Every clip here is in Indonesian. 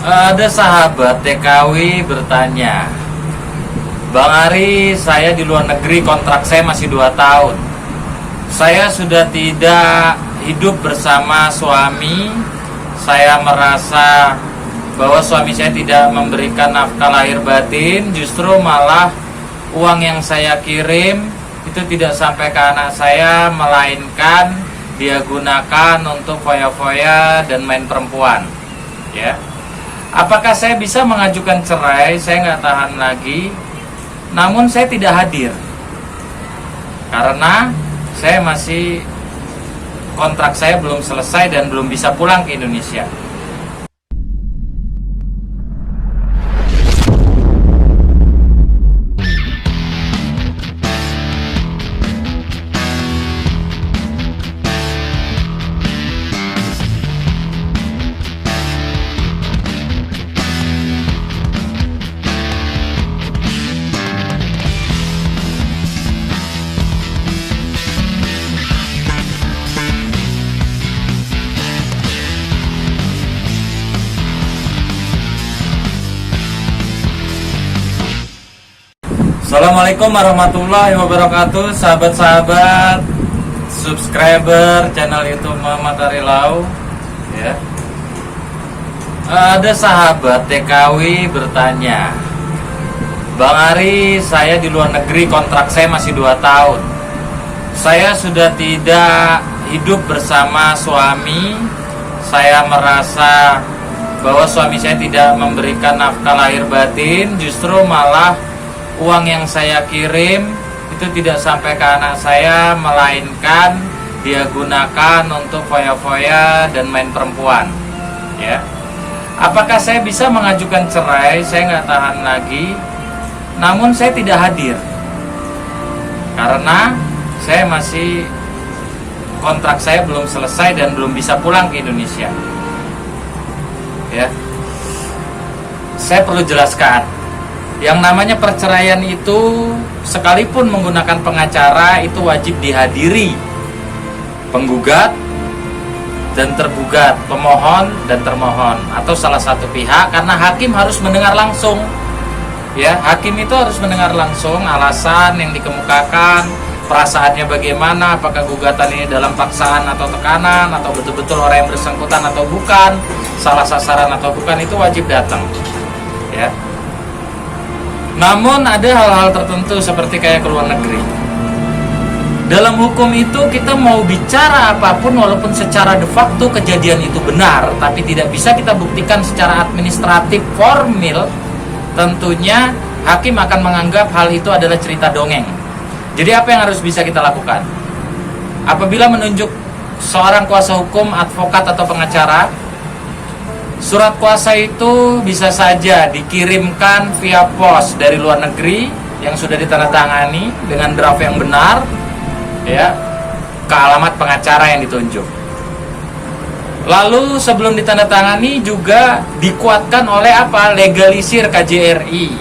Ada sahabat TKW bertanya, Bang Ari, saya di luar negeri kontrak saya masih 2 tahun. Saya sudah tidak hidup bersama suami. Saya merasa bahwa suami saya tidak memberikan nafkah lahir batin, justru malah uang yang saya kirim itu tidak sampai ke anak saya, melainkan dia gunakan untuk foya-foya dan main perempuan. Ya, Apakah saya bisa mengajukan cerai? Saya nggak tahan lagi. Namun saya tidak hadir karena saya masih kontrak saya belum selesai dan belum bisa pulang ke Indonesia. Assalamualaikum warahmatullahi wabarakatuh Sahabat-sahabat Subscriber channel youtube Muhammad Arilau ya. Ada sahabat TKW bertanya Bang Ari saya di luar negeri kontrak saya masih 2 tahun Saya sudah tidak hidup bersama suami Saya merasa bahwa suami saya tidak memberikan nafkah lahir batin Justru malah uang yang saya kirim itu tidak sampai ke anak saya melainkan dia gunakan untuk foya-foya dan main perempuan ya. Apakah saya bisa mengajukan cerai? Saya nggak tahan lagi. Namun saya tidak hadir. Karena saya masih kontrak saya belum selesai dan belum bisa pulang ke Indonesia. Ya. Saya perlu jelaskan yang namanya perceraian itu sekalipun menggunakan pengacara itu wajib dihadiri penggugat dan tergugat, pemohon dan termohon atau salah satu pihak karena hakim harus mendengar langsung. Ya, hakim itu harus mendengar langsung alasan yang dikemukakan, perasaannya bagaimana, apakah gugatan ini dalam paksaan atau tekanan atau betul-betul orang yang bersangkutan atau bukan, salah sasaran atau bukan itu wajib datang. Ya, namun ada hal-hal tertentu seperti kayak ke luar negeri. Dalam hukum itu kita mau bicara apa pun walaupun secara de facto kejadian itu benar, tapi tidak bisa kita buktikan secara administratif formil, tentunya hakim akan menganggap hal itu adalah cerita dongeng. Jadi apa yang harus bisa kita lakukan? Apabila menunjuk seorang kuasa hukum, advokat atau pengacara Surat kuasa itu bisa saja dikirimkan via pos dari luar negeri yang sudah ditandatangani dengan draft yang benar ya ke alamat pengacara yang ditunjuk. Lalu sebelum ditandatangani juga dikuatkan oleh apa? Legalisir KJRI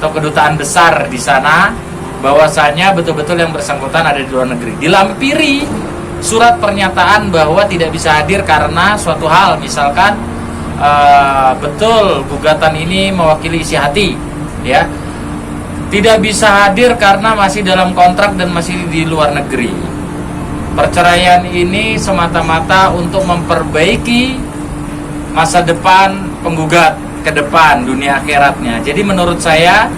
atau kedutaan besar di sana bahwasanya betul-betul yang bersangkutan ada di luar negeri. Dilampiri surat pernyataan bahwa tidak bisa hadir karena suatu hal misalkan uh, betul gugatan ini mewakili isi hati ya. Tidak bisa hadir karena masih dalam kontrak dan masih di luar negeri. Perceraian ini semata-mata untuk memperbaiki masa depan penggugat ke depan dunia akhiratnya. Jadi menurut saya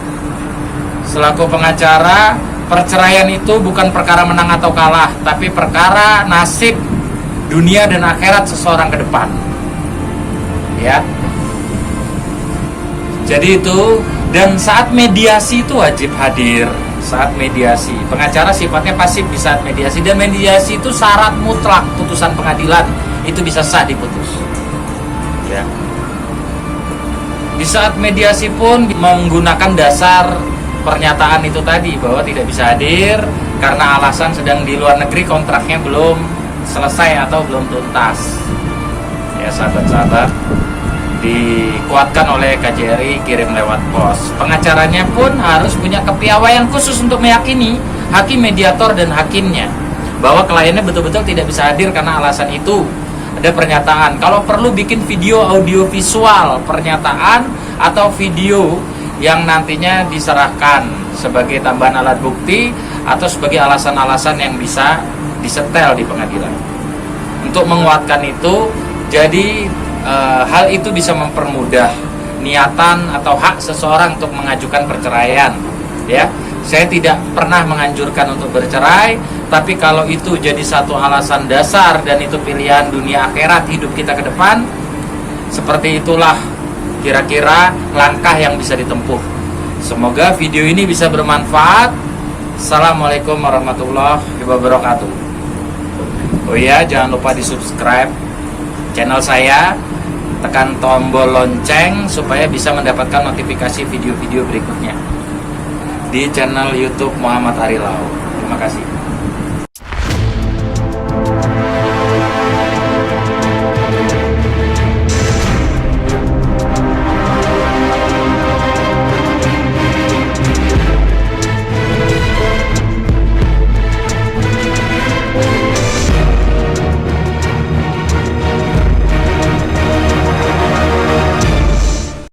selaku pengacara perceraian itu bukan perkara menang atau kalah tapi perkara nasib dunia dan akhirat seseorang ke depan ya. Jadi itu dan saat mediasi itu wajib hadir. Saat mediasi. Pengacara sifatnya pasif di saat mediasi. Dan mediasi itu syarat mutlak putusan pengadilan. Itu bisa sah diputus. Ya. Di saat mediasi pun menggunakan dasar pernyataan itu tadi bahwa tidak bisa hadir karena alasan sedang di luar negeri kontraknya belum selesai atau belum tuntas. Ya sahabat-sahabat dikuatkan oleh KJRI kirim lewat pos. Pengacaranya pun harus punya kepiawaian khusus untuk meyakini hakim mediator dan hakimnya bahwa kliennya betul-betul tidak bisa hadir karena alasan itu ada pernyataan. Kalau perlu bikin video audio visual pernyataan atau video yang nantinya diserahkan sebagai tambahan alat bukti atau sebagai alasan-alasan yang bisa disetel di pengadilan. Untuk menguatkan itu, jadi eh, hal itu bisa mempermudah niatan atau hak seseorang untuk mengajukan perceraian. Ya, saya tidak pernah menganjurkan untuk bercerai, tapi kalau itu jadi satu alasan dasar dan itu pilihan dunia akhirat hidup kita ke depan, seperti itulah kira-kira langkah yang bisa ditempuh. Semoga video ini bisa bermanfaat. Assalamualaikum warahmatullahi wabarakatuh. Oh iya, jangan lupa di subscribe channel saya, tekan tombol lonceng supaya bisa mendapatkan notifikasi video-video berikutnya di channel YouTube Muhammad Arilau. Terima kasih.